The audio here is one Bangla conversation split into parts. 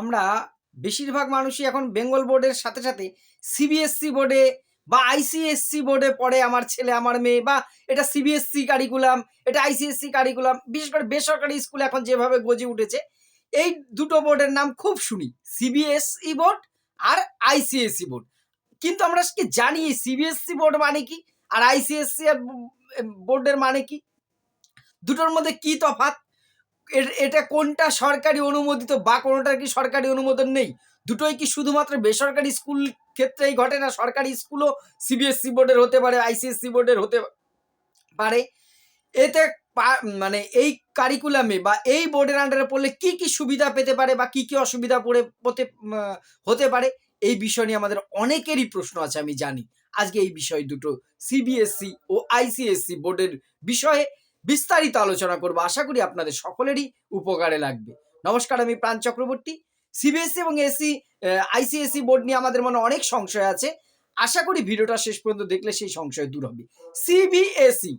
আমরা বেশিরভাগ মানুষই এখন বেঙ্গল বোর্ডের সাথে সাথে সিবিএসসি বোর্ডে বা আইসিএসসি বোর্ডে পড়ে আমার ছেলে, আমার মেয়ে বা এটা সিবিএসসি কারিকুলাম এটা আইসিএসসি কারিকুলাম বিশেষ করে বেসরকারি স্কুল এখন যেভাবে গজে উঠেছে, এই দুটো বোর্ডের নাম খুব শুনি সিবিএসই বোর্ড আর আইসিএসসি বোর্ড। কিন্তু আমরা কি জানি সিবিএসসি বোর্ড মানে কি আর আইসিএসসি বোর্ডের মানে কি? দুটোর মধ্যে কি এর- এটা কোনটা সরকারি অনুমোদিত বা কোনোটার কি সরকারি অনুমোদন নেই? দুটোই কি শুধুমাত্র বেসরকারি স্কুল ক্ষেত্রেই ঘটে না? সরকারি স্কুলও সিবিএসসি বোর্ডের হতে পারে আইসিএসসি বোর্ডের হতে পারে। এতে মানে এই কারিকুলামে বা এই বোর্ডের আন্ডারে পড়লে কি কি সুবিধা পেতে পারে বা কি কি অসুবিধা পড়ে পড়তে হতে পারে? এই বিষয় নিয়ে আমাদের অনেকেরই প্রশ্ন আছে, আমি জানি। আজকে এই বিষয় দুটো সিবিএসসি ও আইসিএসসি বোর্ডের বিষয়ে বিস্তারিত আলোচনা করব। আশা করি আপনাদের সকলেরই উপকারে লাগবে। নমস্কার, আমি প্রাণ চক্রবর্তী। সিবিএসসি এবং এসি আইসিএসসি বোর্ড নিয়ে আমাদের মনে অনেক সংশয় আছে। আশা করি ভিডিওটা শেষ পর্যন্ত দেখলে সেই সংশয় দূর হবে। সিবিএসই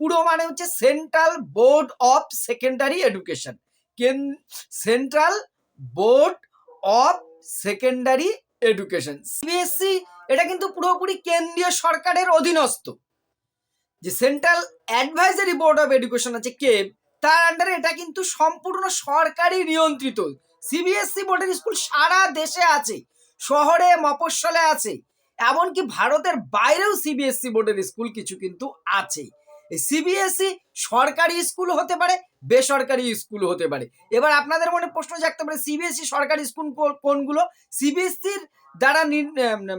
পুরো মানে হচ্ছে central board of secondary education কেন central board of secondary education CBSC এটা কিন্তু পুরোপুরি কেন্দ্রীয় সরকারের অধীনস্থ। যে central advisory board of education আছে কেব তার আন্ডারে এটা কিন্তু সম্পূর্ণ সরকারি নিয়ন্ত্রিত। সিবিএসসি বোর্ডের স্কুল সারা দেশে আছে, শহরে মফস্বলে আছে। এমনকি ভারতের বাইরেও সিবিএসসি বোর্ডের স্কুল কিছু কিন্তু আছে। সিবিএসই সরকারি স্কুল হতে পারে, বেসরকারি স্কুল হতে পারে। এবার আপনাদের মনে প্রশ্ন জাগতে পারে সিবিএসই সরকারি স্কুল কোনগুলো? সিবিএসসির দ্বারা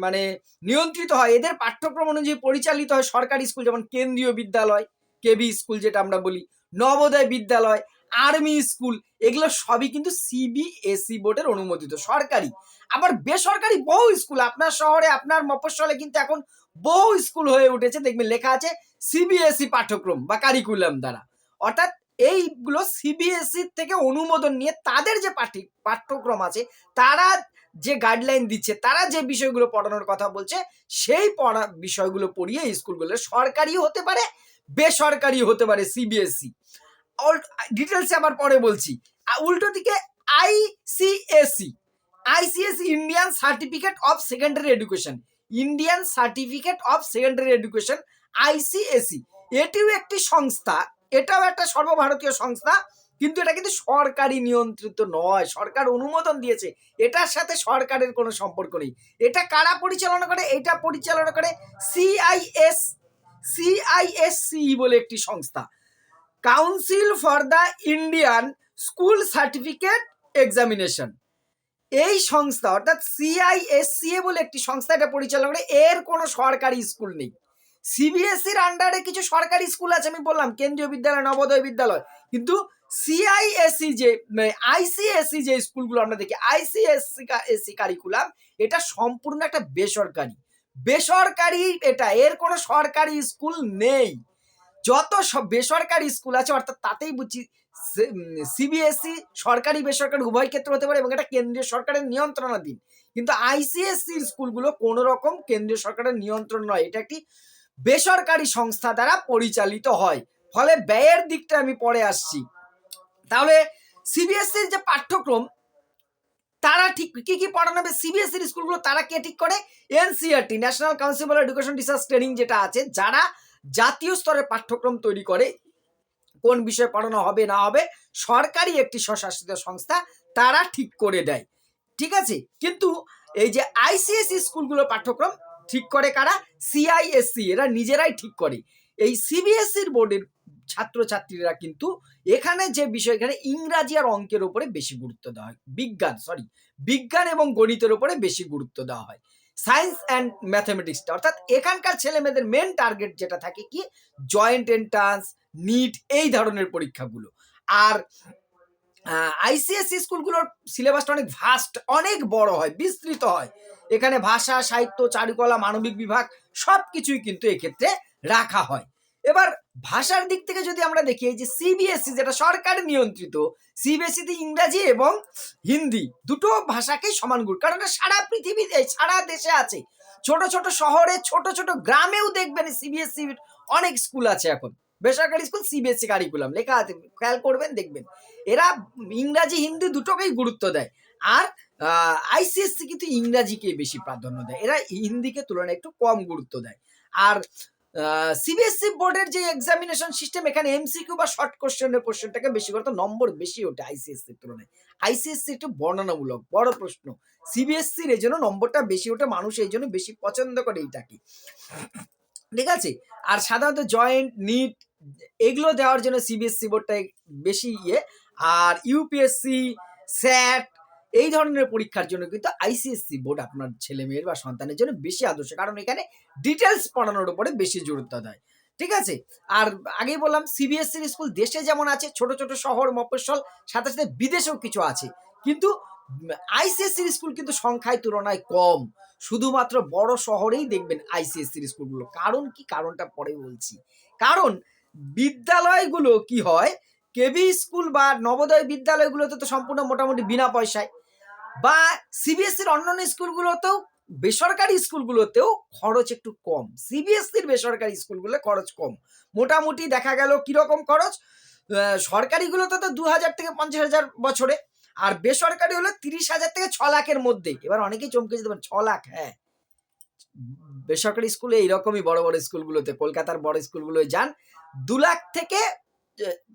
মানে নিয়ন্ত্রিত হয়, এদের পাঠ্যক্রম অনুযায়ী পরিচালিত হয় সরকারি স্কুল, যেমন কেন্দ্রীয় বিদ্যালয়, কেবি স্কুল যেটা আমরা বলি, নবোদয় বিদ্যালয়, আর্মি স্কুল, এগুলো সবই কিন্তু সিবিএসই বোর্ডের অনুমোদিত, সরকারি। আবার বেসরকারি বহু স্কুল, আপনার শহরে, আপনার মফস্বলে কিন্তু এখন বহু স্কুল হয়ে উঠেছে দেখবেন লেখা আছে সিবিএসই পাঠ্যক্রম বা কারিকুলাম দ্বারা। অর্থাৎ এইগুলো সিবিএসই থেকে অনুমোদন নিয়ে তাদের যে পাঠ্য, পাঠ্যক্রম আছে, তারা যে গাইডলাইন দিচ্ছে, তারা যে বিষয়গুলো পড়ানোর কথা বলছে, সেই পড়া বিষয়গুলো পড়িয়ে স্কুলগুলো সরকারি হতে পারে, বেসরকারি হতে পারে সিবিএসই ডিটেলসে আবার পরে বলছি। উল্টো দিকে ICSE ICSE Indian certificate of secondary education Indian certificate of secondary education ICSE এটিও একটি সংস্থা, এটাও একটা সর্বভারতীয় সংস্থা, কিন্তু এটা কিন্তু সরকারি নিয়ন্ত্রিত নয়, সরকার অনুমোদন দিয়েছে, এটার সাথে সরকারের কোনো সম্পর্ক নেই। এটা কারা পরিচালনা করে? এটা পরিচালনা করে সিআইএস সিআইএসসি বলে একটি সংস্থা। Council for the Indian school certificate examination এই সংস্থা, অর্থাৎ সিআইএসসিএ বলে একটি সংস্থা, এটা পরিচালনা করে, এর কোনো সরকারি স্কুল নেই। সিবিএসসির আন্ডারে কিছু সরকারি স্কুল আছে, আমি বললাম, কেন্দ্রীয় বিদ্যালয়, নবোদয় বিদ্যালয়। কিন্তু সিআইএসসি যে আইসিএসসি যে স্কুলগুলো আমরা দেখি আইসিএসসি এসি কারিকুলাম এটা সম্পূর্ণ একটা বেসরকারি। বেসরকারি এটা, এর কোনো সরকারি স্কুল নেই। যত সব বেসরকারি স্কুল আছে, অর্থাৎ তাতেই বুঝছি সিবিএসই সরকারি বেসরকারি উভয় ক্ষেত্রে হতে পারে এবং এটা কেন্দ্রীয় সরকারের নিয়ন্ত্রণাধীন। কিন্তু আইসিএসসি স্কুলগুলো কোনো রকম কেন্দ্রীয় সরকারের নিয়ন্ত্রণ নয়। এটা একটি বেসরকারি সংস্থা দ্বারা পরিচালিত হয়। ফলে ব্যয়ের দিকটা আমি পরে আসছি। তাহলে সিবিএসসির যে পাঠ্যক্রম, তারা ঠিক কি কি পড়ানো হবে? সিবিএসসির স্কুলগুলো তারা কে ঠিক করে? NCRT national council for education research training যেটা আছে, যারা জাতীয় স্তরের পাঠ্যক্রম তৈরি করে, কোন বিষয়ে পড়ানো হবে, না হবে, সরকারি একটি স্বশাসিত সংস্থা তারা ঠিক করে দেয়। ঠিক আছে? কিন্তু এই যে আইসিএসসি স্কুলগুলো পাঠ্যক্রম ঠিক করে কারা? সিআইএসসি এরা নিজেরাই ঠিক করে। এই সিবিএসসির বোর্ডের ছাত্রছাত্রীরা কিন্তু এখানে যে বিষয়, এখানে ইংরাজি আর অঙ্কের উপরে বেশি গুরুত্ব দেওয়া হয়। বিজ্ঞান সরি বিজ্ঞান এবং গণিতের উপরে বেশি গুরুত্ব দেওয়া হয়। সায়েন্স অ্যান্ড ম্যাথামেটিক্সটা অর্থাৎ এখানকার ছেলে মেয়েদের মেন টার্গেট যেটা থাকে কি জয়েন্ট এন্ট্রান্স নিট এই ধরনের পরীক্ষাগুলো। আর আইসিএসসি স্কুলগুলোর সিলেবাসটা অনেক ভাস্ট অনেক বড় হয়, বিস্তৃত হয়। এখানে ভাষা, সাহিত্য, চারুকলা, মানবিক বিভাগ সব কিছুই কিন্তু এক্ষেত্রে রাখা হয়। এবার ভাষার দিক থেকে যদি আমরা দেখি যে সিবিএসসি যেটা সরকার নিয়ন্ত্রিত সিবিএসসিতে ইংরাজি এবং হিন্দি দুটো ভাষাকেই সমান গুরুত্ব কারণ সারা পৃথিবীতে, সারা দেশে আছে। ছোট ছোট শহরে, ছোট ছোট গ্রামেও দেখবেন সিবিএসসি অনেক স্কুল আছে এখন। বেসরকারি স্কুল সিবিএসসি কারিকুলাম লেখা আছে, খেয়াল করবেন, দেখবেন। এরা ইংরাজি, হিন্দি দুটোকেই গুরুত্ব দেয়। আর আইসিএসসি কিন্তু ইংরাজিকে বেশি প্রাধান্য দেয়। এরা হিন্দিকে তুলনায় একটু কম গুরুত্ব দেয়। আর সিবিএসসি বোর্ডের যে এক্সামিনেশন সিস্টেম এখানে এমসিকিউ বা শর্ট কোশ্চেনের কোশ্চেনটাকে বেশি করতে নম্বর বেশি ওঠে আইসিএসসি তুলনায়। আইসিএসসি একটু বর্ণনামূলক, বড় প্রশ্ন। সিবিএসসির এই জন্য নম্বরটা বেশি ওঠে, মানুষ এই জন্য বেশি পছন্দ করে এইটাকে। ঠিক আছে? আর সাধারণত জয়েন্ট নিট এগুলো দেওয়ার জন্য সিবিএসসি বোর্ডটা বেশি ইয়ে। আর ইউপিএসসি স্যাট এই ধরনের পরীক্ষার জন্য কিন্তু আইসিএসসি বোর্ড আপনার ছেলে মেয়ের বা সন্তানের জন্য বেশি আদর্শ। কারণ এখানে ডিটেলস পড়ানোর উপরে বেশি গুরুত্ব দেয়। ঠিক আছে? আর আগেই বললাম সিবিএসসির স্কুল দেশে যেমন আছে, ছোট ছোট শহর, মফস্বল, সাথে সাথে বিদেশেও কিছু আছে। কিন্তু আইসিএসসির স্কুল কিন্তু সংখ্যায় তুলনায় কম। শুধুমাত্র বড় শহরেই দেখবেন আইসিএসসির স্কুলগুলো কারণ কি? কারণটা পরে বলছি। কারণ বিদ্যালয়গুলো কি হয়? কেবি স্কুল বা নবোদয় বিদ্যালয়গুলোতে তো সম্পূর্ণ মোটামুটি বিনা পয়সায়। বা সিবিএসসির অন্যান্য স্কুলগুলোতেও, বেসরকারি স্কুলগুলোতেও খরচ একটু কম। সিবিএসসির বেসরকারি স্কুলগুলো খরচ কম। মোটামুটি দেখা গেল কীরকম খরচ? সরকারিগুলোতে তো দু হাজার থেকে পঞ্চাশ হাজার বছরে, আর বেসরকারি হলো তিরিশ হাজার থেকে ছ লাখের মধ্যে। এবার অনেকেই চমকে যেতে পারেন ছ লাখ হ্যাঁ। বেসরকারি স্কুলে এইরকমই বড় বড় স্কুলগুলোতে, কলকাতার বড় স্কুলগুলোয় যান, দু লাখ থেকে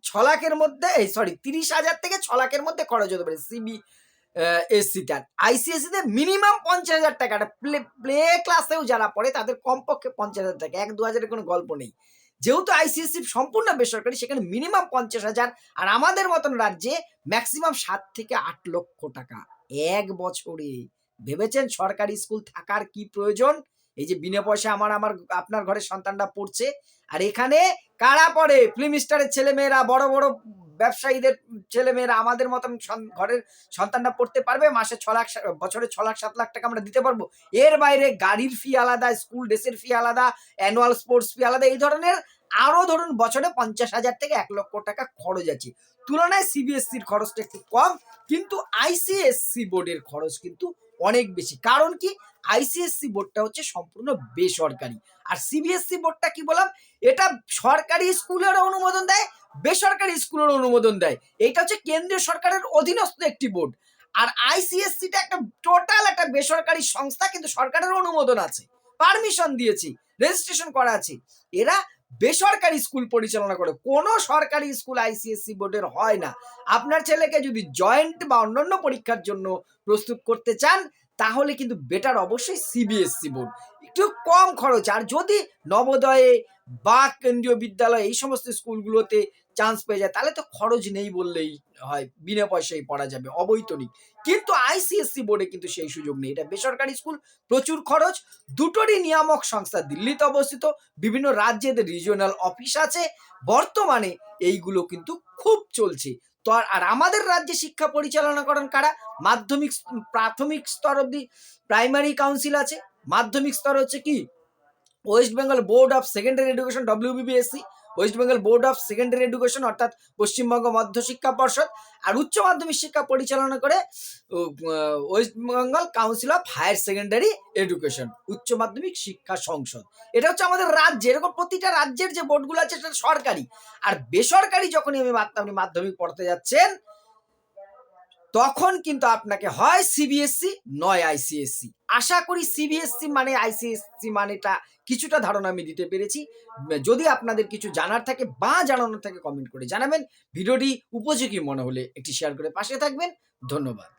ছ লাখের মধ্যে সরি, তিরিশ হাজার থেকে ছ লাখের মধ্যে খরচ হতে পারে। সিবি এসসিতে আর আইসিএসসিতে মিনিমাম পঞ্চাশ হাজার টাকা। প্লে প্লে ক্লাসেও যারা পড়ে, তাদের কমপক্ষে পঞ্চাশ হাজার টাকা। এক দু হাজারের কোনো গল্প নেই। যেহেতু আইসিএসসি সম্পূর্ণ বেসরকারি, সেখানে মিনিমাম পঞ্চাশ হাজার। আর আমাদের মতন রাজ্যে ম্যাক্সিমাম সাত থেকে আট লক্ষ টাকা। এক বছরে। ভেবেছেন সরকারি স্কুল থাকার কি প্রয়োজন? এই যে বিনা পয়সা আমার আমার, আপনার ঘরের সন্তানরা পড়ছে। আর এখানে কারা পড়ে? ফিল্ম স্টারের ছেলেমেয়েরা, বড় বড় ব্যবসায়ীদের, ছেলেমেয়েরা আমাদের মতন ঘরের সন্তানটা পড়তে পারবে, মাসে ছ লাখ বছরে ছ লাখ, সাত লাখ টাকা আমরা দিতে পারব। এর বাইরে গাড়ির ফি আলাদা স্কুল ড্রেসের ফি আলাদা অ্যানুয়াল স্পোর্টস ফি আলাদা, এই ধরনের আরও ধরুন বছরে পঞ্চাশ হাজার থেকে এক লক্ষ টাকা খরচ আছে। তুলনায় সিবিএসসির খরচটা একটু কম, কিন্তু আইসিএসসি বোর্ডের খরচ কিন্তু অনেক বেশি। কারণ কি? আইসিএসসি বোর্ডটা হচ্ছে সম্পূর্ণ বেসরকারি। আর সিবিএসসি বোর্ডটা কি বললাম? এটা সরকারি স্কুলের অনুমোদন দেয় বেসরকারি স্কুলের অনুমোদন দেয়। এটা হচ্ছে কেন্দ্রীয় সরকারের অধীনস্থ একটি বোর্ড। আর আইসিএসসিটা একটা টোটাল একটা বেসরকারি সংস্থা, কিন্তু সরকারের অনুমোদন আছে। পারমিশন দিয়েছি রেজিস্ট্রেশন করা আছে। এরা বেসরকারি স্কুল পরিচালনা করে। কোনো সরকারি স্কুল আইসিএসসি বোর্ডের হয় না। আপনার ছেলেকে যদি জয়েন্ট বা অন্যান্য পরীক্ষার জন্য প্রস্তুত করতে চান, তাহলে কিন্তু বেটার অবশ্যই সিবিএসসি বোর্ড। একটু কম খরচ। আর যদি নবোদয়ে বা কেন্দ্রীয় বিদ্যালয় এই সমস্ত স্কুলগুলোতে চান্স পেয়ে যায়, তাহলে তো খরচ নেই বললেই হয়, বিনা পয়সায় পড়া যাবে, অবৈতনিক। কিন্তু আইসিএসসি বোর্ডে কিন্তু সেই সুযোগ নেই। এটা বেসরকারি স্কুল, প্রচুর খরচ, দুটোরই নিয়ামক সংস্থা দিল্লিতে অবস্থিত, বিভিন্ন রাজ্যের রিজিওনাল অফিস আছে, বর্তমানে এইগুলো কিন্তু খুব চলছে। তো আর আমাদের রাজ্যে শিক্ষা পরিচালনা করেন কারা? মাধ্যমিক প্রাথমিক স্তর অবধি প্রাইমারি কাউন্সিল আছে। মাধ্যমিক স্তর হচ্ছে কি? West Bengal board of secondary education WBBSC West Bengal board of secondary education অর্থাৎ পশ্চিমবঙ্গ মধ্য শিক্ষা পর্ষদ আর উচ্চ মাধ্যমিক শিক্ষা পরিচালনা করে West Bengal council of higher secondary education উচ্চ মাধ্যমিক শিক্ষা সংসদ। এটা হচ্ছে আমাদের রাজ্যে, এরকম প্রতিটা রাজ্যের যে বোর্ডগুলো আছে সেটা সরকারি। আর বেসরকারি যখনই আমি আপনি মাধ্যমিক পড়তে যাচ্ছেন তখন কিন্তু আপনাকে হয় সিবিএসসি নয় আইসিএসসি আশা করি সিবিএসসি মানে আইসিএসসি মানেটা কিছুটা ধারণা আমি দিতে পেরেছি। যদি আপনাদের কিছু জানার থাকে বা জানানোর থাকে কমেন্ট করে জানাবেন। ভিডিওটি উপযোগী মনে হলে একটি শেয়ার করে পাশে থাকবেন। ধন্যবাদ।